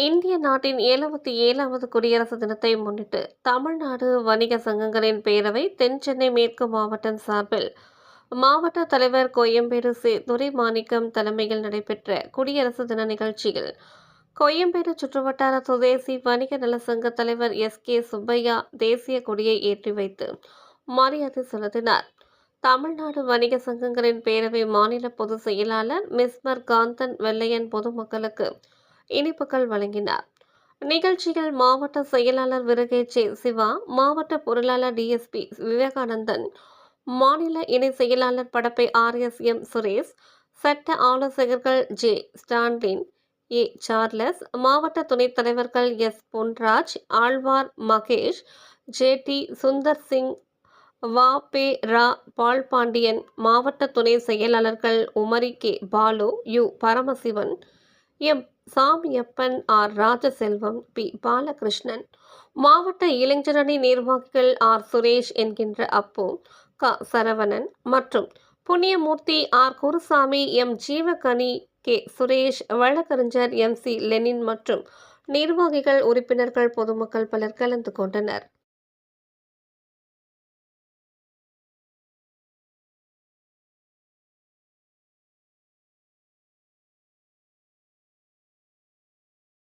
இந்திய நாட்டின் எழுபத்தி ஏழாவது குடியரசு தினத்தை முன்னிட்டு தமிழ்நாடு வணிக சங்கங்களின் பேரவை தென் சென்னை மேற்கு மாவட்டம் சார்பில் மாவட்ட தலைவர் கோயம்பேடு சி துரைமாணிக்கம் தலைமையில் நடைபெற்ற குடியரசு தின நிகழ்ச்சியில் கோயம்பேடு சுற்றுவட்டார சுதேசி வணிக நல சங்க தலைவர் எஸ் கே சுப்பையா தேசிய கொடியை ஏற்றி வைத்து மரியாதை செலுத்தினார். தமிழ்நாடு வணிக சங்கங்களின் பேரவை மாநில பொதுச் செயலாளர் மிஸ்மர் காந்தன் வெள்ளையன் பொதுமக்களுக்கு இனிப்புகள் வழங்கினார். நிகழ்ச்சியில் மாவட்ட செயலாளர் விருகேச்சே சிவா மாவட்ட பொருளாளர் டிஎஸ்பி விவேகானந்தன் மாநில இணை செயலாளர் படப்பை ஆர்எஸ் எம். சுரேஷ் சட்ட ஆலோசகர்கள் ஜே. ஸ்டான்லின் ஏ. சார்லஸ் மாவட்ட துணைத் தலைவர்கள் S. Ponraj Alwar Mahesh J. D. Sundar Singh வா. பே. ரா. பால் பாண்டியன் மாவட்ட துணை செயலாளர்கள் Umari K. Balu U. Paramasivan M. Samiyappan R. Rajaselvam P. Balakrishnan மாவட்ட இளைஞரணி நிர்வாகிகள் ஆர். சுரேஷ் என்கின்ற அப்பு க. சரவணன் மற்றும் Punniyamoorthy R. Gurusamy M. Jeevakani K. Suresh வழக்கறிஞர் எம். சி. லெனின் மற்றும் நிர்வாகிகள் உறுப்பினர்கள் பொதுமக்கள் பலர் கலந்து கொண்டனர்.